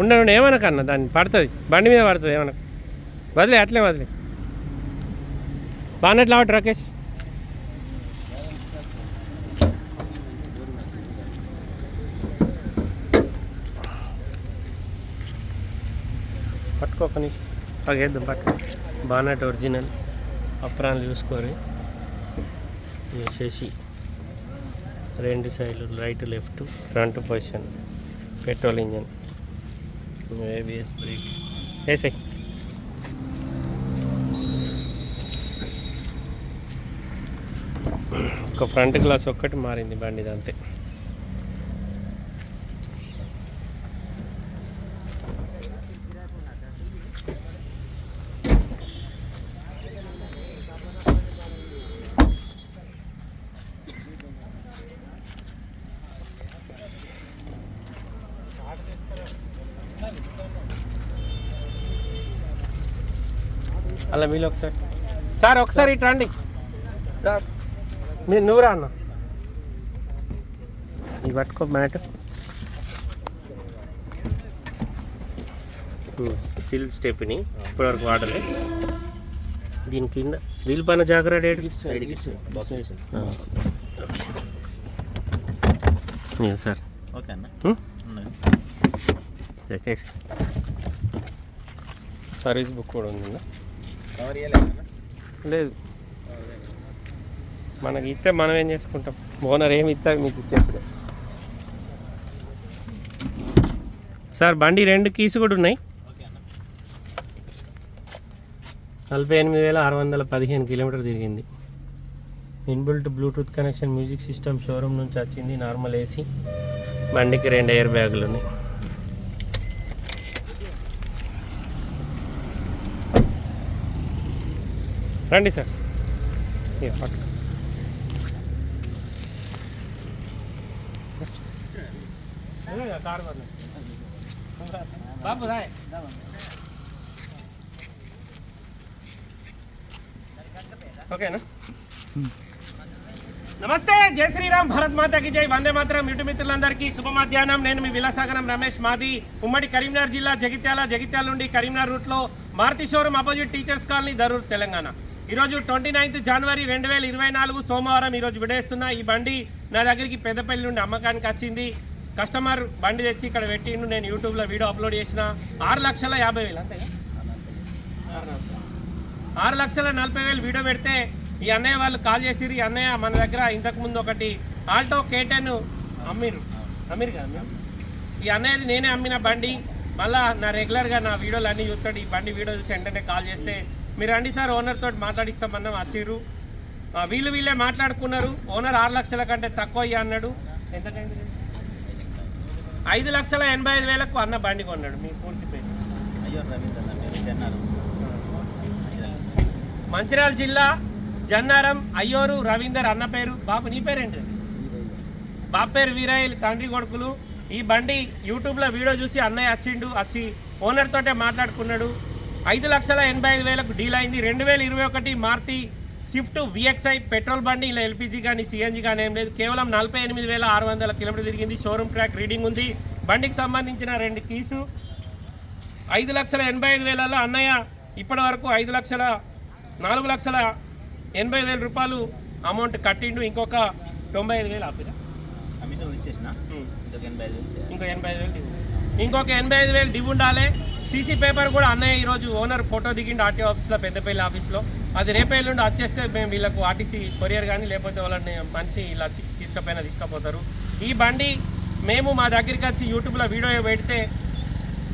ఉండను ఏమనకన్నా దాన్ని పడుతుంది. బండి మీద పడుతుంది ఏమనక వదిలే అట్లే వదిలే. బాగున్నట్లు ఆవట్ రాకేష్? పట్టుకోకని పగేద్దాం పట్టుకో. బాగున్నట్టు ఒరిజినల్. అప్రాన్లు చూసుకోరు. చేసి రెండు సైడ్లు right left front position. Petrol engine. ABS brake వేసాయి ఒక ఫ్రంట్ గ్లాస్ ఒక్కటి మారింది బండిది అంతే అలా మీరు ఒకసారి. సార్ ఒకసారి ఇటు రండి. సార్. మీరు నువ్వురా అన్న. ఇవి పట్టుకో మ్యాట్. సిల్ స్టెప్ని ఇప్పటివరకు వాడలే. దీని కింద వీల్ పైన జాగ్రత్త బాక్స్ సార్. ఓకే అన్న. సర్వీస్ బుక్ కూడా ఉంది? లేదు. మనకి ఇస్తే మనం ఏం చేసుకుంటాం? ఓనర్ ఏమి ఇస్తా మీకు ఇచ్చేసుడే. సార్ బండి రెండు కీస్ కూడా ఉన్నాయి. నలభై ఎనిమిది వేల ఆరు వందల పదిహేను కిలోమీటర్ తిరిగింది. Inbuilt bluetooth connection music system showroom నుంచి వచ్చింది నార్మల్ ఏసీ. బండికి రెండు ఎయిర్ బ్యాగులు ఉన్నాయి. రండి సార్ ఇక పట్టు. బాబు రాయ్ ఓకేనా నమస్తే జై శ్రీరామ్ భరత్ మాతాకి జై వందే మాత్రం యూట్యూబ్ మిత్రులందరికీ శుభ మధ్యాహ్నం నేను మీ విలాసాగరం రమేష్ మాది ఉమ్మడి కరీంనగర్ జిల్లా జగిత్యాల జగిత్యాల నుండి కరీంనగర్ రూట్లో Maruti showroom opposite teachers colony Darur Telangana ఈరోజు ట్వంటీ నైన్త్ జనవరి రెండు వేల ఇరవై నాలుగు సోమవారం ఈరోజు విడేస్తున్న ఈ బండి నా దగ్గరికి పెద్దపల్లి నుండి అమ్మకానికి వచ్చింది. కస్టమర్ బండి తెచ్చి ఇక్కడ పెట్టిండు. నేను యూట్యూబ్లో వీడియో అప్లోడ్ చేసిన. ఆరు లక్షల యాభై వేలు అంతే ఆరు లక్షల నలభై వేలు వీడియో పెడితే ఈ అన్నయ్య వాళ్ళు కాల్ చేసిర్రు. ఈ అన్నయ్య మన దగ్గర ఇంతకుముందు ఒకటి ఆల్టో కేటెన్ అమ్మిరు అమ్మిరు కదా ఈ అన్నయ్యది నేనే అమ్మిన బండి. మళ్ళీ నా రెగ్యులర్గా నా వీడియోలు అన్నీ చూస్తాడు. ఈ బండి వీడియో చూసి వెంటనే కాల్ చేస్తే మీరు రండి సార్ ఓనర్ తోటి మాట్లాడిస్తామన్నా ఆ, వీళ్ళు వీళ్ళే మాట్లాడుకున్నారు. ఓనర్ ఆరు లక్షల కంటే తక్కువ ఇయ్య అన్నాడు. ఎంతకైంది ఐదు లక్షల ఎనభై ఐదు వేలకు అన్న బండి కొన్నాడు మీ పూర్తి పేరు. అయ్యో మంచిర్యాల జిల్లా జన్నారం అయ్యోరు రవీందర్ అన్న పేరు. బాబు నీ పేరేంటి? బాబు పేరు వీరయ్యలు తండ్రి కొడుకులు. ఈ బండి యూట్యూబ్లో వీడియో చూసి అన్నయ్య వచ్చిండు వచ్చి ఓనర్ తోటే మాట్లాడుకున్నాడు. ఐదు లక్షల ఎనభై ఐదు వేలకు డీల్ అయింది. రెండు వేల ఇరవై ఒకటి మారుతి స్విఫ్ట్ విఎక్స్ఐ పెట్రోల్ బండి ఇలా ఎల్పిజి కానీ సిఎన్జి కానీ ఏం లేదు. కేవలం నలభై ఎనిమిది వేల ఆరు వందల కిలోమీటర్ తిరిగింది. షోరూమ్ ట్రాక్ రీడింగ్ ఉంది. బండికి సంబంధించిన రెండు కీసు. ఐదు లక్షల ఎనభై ఐదు వేలలో అన్నయ్య ఇప్పటి వరకు ఐదు లక్షల నాలుగు లక్షల ఎనభై వేల రూపాయలు అమౌంట్ కట్టిండు. ఇంకొక తొంభై ఐదు వేలు ఆపిరా. ఇంకొక ఎనభై ఐదు వేలు ఇంకొక ఎనభై ఐదు వేలు డివ్ ఉండాలి. సీసీ పేపర్ కూడా అన్నయ్య ఈరోజు ఓనర్ ఫోటో దిగిండు ఆర్టీఓ ఆఫీస్లో పెద్దపల్లి ఆఫీస్లో. అది రేపు ఎల్లుండి వచ్చేస్తే మేము వీళ్ళకు ఆర్టీసీ కొరియర్ కానీ లేకపోతే వాళ్ళని మనిషి ఇలా తీసుకపోయినా తీసుకుపోతారు. ఈ బండి మేము మా దగ్గరికి వచ్చి యూట్యూబ్లో వీడియో పెడితే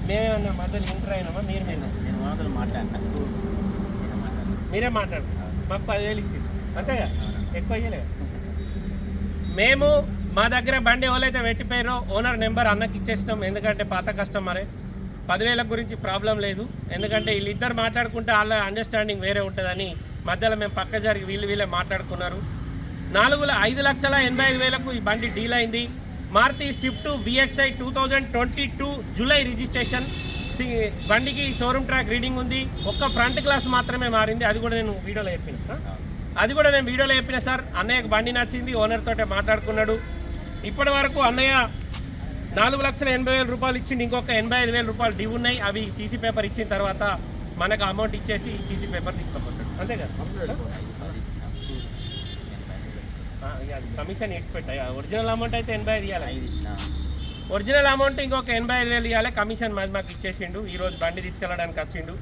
మేమన్నా మధ్యలో ఇంటర్ అయినామా? మీరు మేము. నేను నేనే మాట్లాడినా మీరే మాట్లాడు మాకు పదివేలు ఇచ్చింది. అంతేగా ఎక్కువ ఇయ్యలేదు మేము మా దగ్గర బండి ఎవరైతే పెట్టిపోయారో ఓనర్ నెంబర్ అన్నకి ఇచ్చేసినాం. ఎందుకంటే పాత కస్టమరే. పదివేల గురించి ప్రాబ్లం లేదు. ఎందుకంటే వీళ్ళిద్దరు మాట్లాడుకుంటే వాళ్ళ అండర్స్టాండింగ్ వేరే ఉంటుందని మధ్యలో మేము పక్క జరిగి వీళ్ళు వీళ్ళే మాట్లాడుకున్నారు. నాలుగు ఐదు లక్షల ఎనభై ఐదు వేలకు ఈ బండి డీల్ అయింది. Maruti Swift VXI two thousand twenty two July registration C- బండికి షోరూమ్ ట్రాక్ రీడింగ్ ఉంది. ఒక్క ఫ్రంట్ గ్లాస్ మాత్రమే మారింది. అది కూడా నేను వీడియోలో చెప్పిన. అది కూడా నేను వీడియోలో చెప్పిన సార్. అన్నయ్యకు బండి నచ్చింది ఓనర్ తోటే మాట్లాడుకున్నాడు. ఇప్పటి వరకు అన్నయ్య నాలుగు లక్షల ఎనభై వేల రూపాయలు ఇచ్చిండు ఇంకొక ఎనభై ఐదు వేల రూపాయలు డ్యూ ఉన్నాయి. అవి సీసీ పేపర్ ఇచ్చిన తర్వాత మనకు అమౌంట్ ఇచ్చేసి సీసీ పేపర్ తీసుకుపోతాడు అంతే కదా? కమిషన్ ఎక్స్పెక్ట్ అయ్యా. ఒరిజినల్ అమౌంట్ అయితే ఎనభై ఐదు ఇవ్వాలి ఒరిజినల్ అమౌంట్ ఇంకొక ఎనభై ఐదు వేలు ఇవ్వాలి కమిషన్ మాది మాకు ఇచ్చేసిండు. ఈ రోజు బండి తీసుకెళ్ళడానికి వచ్చిండు.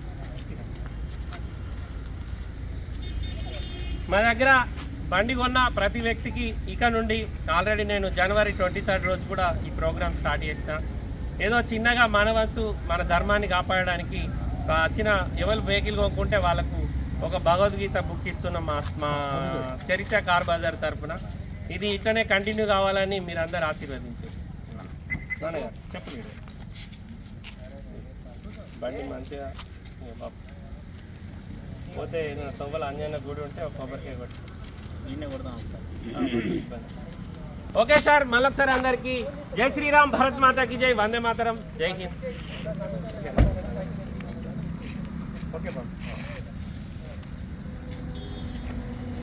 మా దగ్గర బండి కొన్న ప్రతి వ్యక్తికి ఇక నుండి ఆల్రెడీ నేను జనవరి ట్వంటీ థర్డ్ రోజు కూడా ఈ ప్రోగ్రామ్ స్టార్ట్ చేసిన. ఏదో చిన్నగా మన వంతు మన ధర్మాన్ని కాపాడడానికి వచ్చిన ఎవరు వెహికల్ కొనుక్కుంటే వాళ్ళకు ఒక భగవద్గీత బుక్ ఇస్తున్నాం మా మా చరిత్ర కార్ బజార్ తరపున. ఇది ఇట్లనే కంటిన్యూ కావాలని మీరు అందరు ఆశీర్వదించారు. నాన్నగారు బండి మంచిగా పోతే ఏదైనా తొవ్వల అంజన్న గుడి ఉంటే ఒక కొబ్బరికాయ కొట్టి. ओके सर मलक सर अंदर की जय श्री राम भरत माता की जय वंदे मातरम जय हिंद